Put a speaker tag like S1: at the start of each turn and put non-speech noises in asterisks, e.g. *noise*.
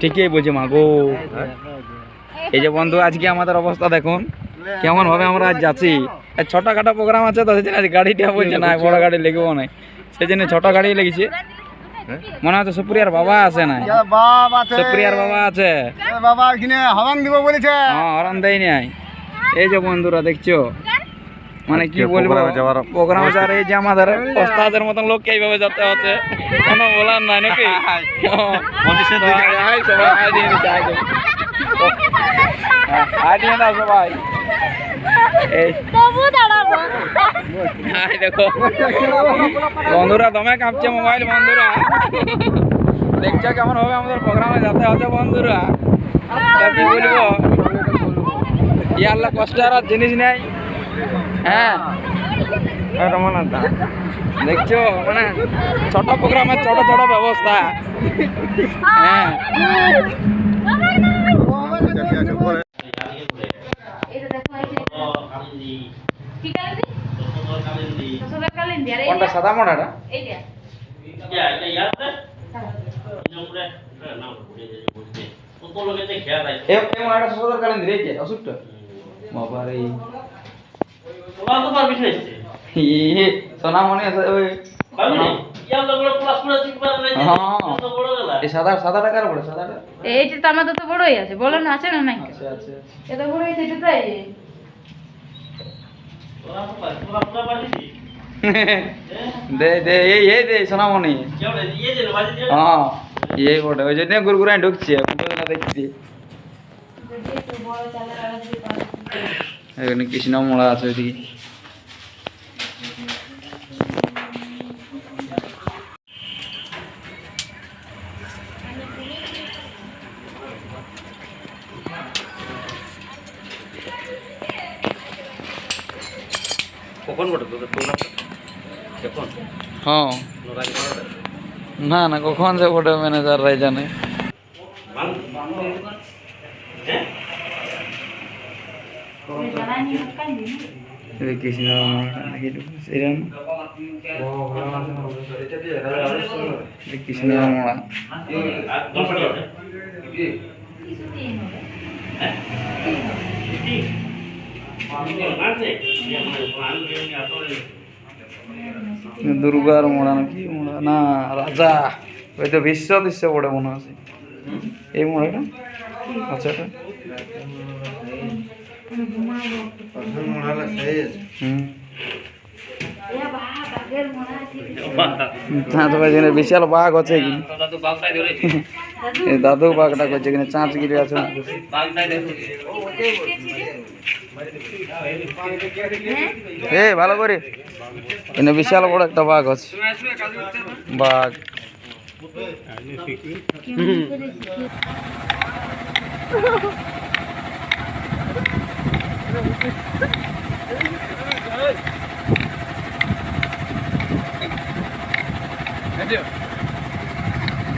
S1: ঠিকই বলছে মাগো এই যে বন্ধু আজকে আমাদের অবস্থা দেখুন। কেমন ভাবে আমরা আজ যাচ্ছি। এই ছোটখাটো প্রোগ্রাম আছে তো সেজন্য আজ গাড়িটা বলছে না বড় গাড়ি লেগেও নাই। সেই জন্য ছোট গাড়ি লেগেছে। মনে হচ্ছে সুপ্রিয়ার বাবা আছে না সুপ্রিয়ার বাবা আছে।
S2: বাবা এখানে হাওয়াং দিব বলেছে।
S1: হ্যাঁ হরণ দেয় নাই এই যে বন্ধুরা দেখছ? মানে কি বলব?
S2: প্রোগ্রামে যাওয়ার
S1: এই যে আমাদের ওস্তাদের মতন লোককে এইভাবে যেতে হচ্ছে কোনো বলার নাই নাকি। *laughs* সবাই বন্ধুরা দমে কাঁপছে মোবাইল বন্ধুরা। দেখছ কেমন হবে আমাদের প্রোগ্রামে যেতে হচ্ছে বন্ধুরা? কি বলব? ইয়ার কষ্ট আর জিনিস নেই। হ্যাঁ। রমনাথা দেখছ? মানে ছোট প্রোগ্রামের ছোট ছোট ব্যবস্থা। হ্যাঁ।
S3: এই
S1: কোনটা, সাদা মোড়াটা?
S3: এইটা
S1: এ এ, মোড়াটা সদর কালেন দিরে যে অসুখটা বাবা রে সোনা মনে আছে ওই
S3: এইটা তো আমাদের তো বড়ই আছে বলো না আছে না নাই? এটা বড় হয়েছে এটা তাই
S1: দে দে এই এই দে সোনামণি। হ্যাঁ এই বটে ওই জন্য গুরগুরাই ঢুকছে দেখছি। এখানে কৃষ্ণ মোড়া আছে ওইদিকে। হ্যাঁ। না না কখন যে বটে ম্যানেজাররাই জানে এই কৃষ্ণ সেরকম কৃষ্ণ দুর্গার মোড়া নাকি মোড়া? না, রাজা। ওই তো বিশ্ব দৃশ্য বটে মনে আছে। এই মোড়াটা? আচ্ছা। হুম ভাই এখানে বিশাল বাঘ আছে কি এই দাদু বাঘটা করছে এখানে চাঁচ গিরে আছে। এ ভালো করে। এখানে বিশাল বড় একটা বাঘ আছে। বাঘ। *laughs* *laughs* *laughs* I do.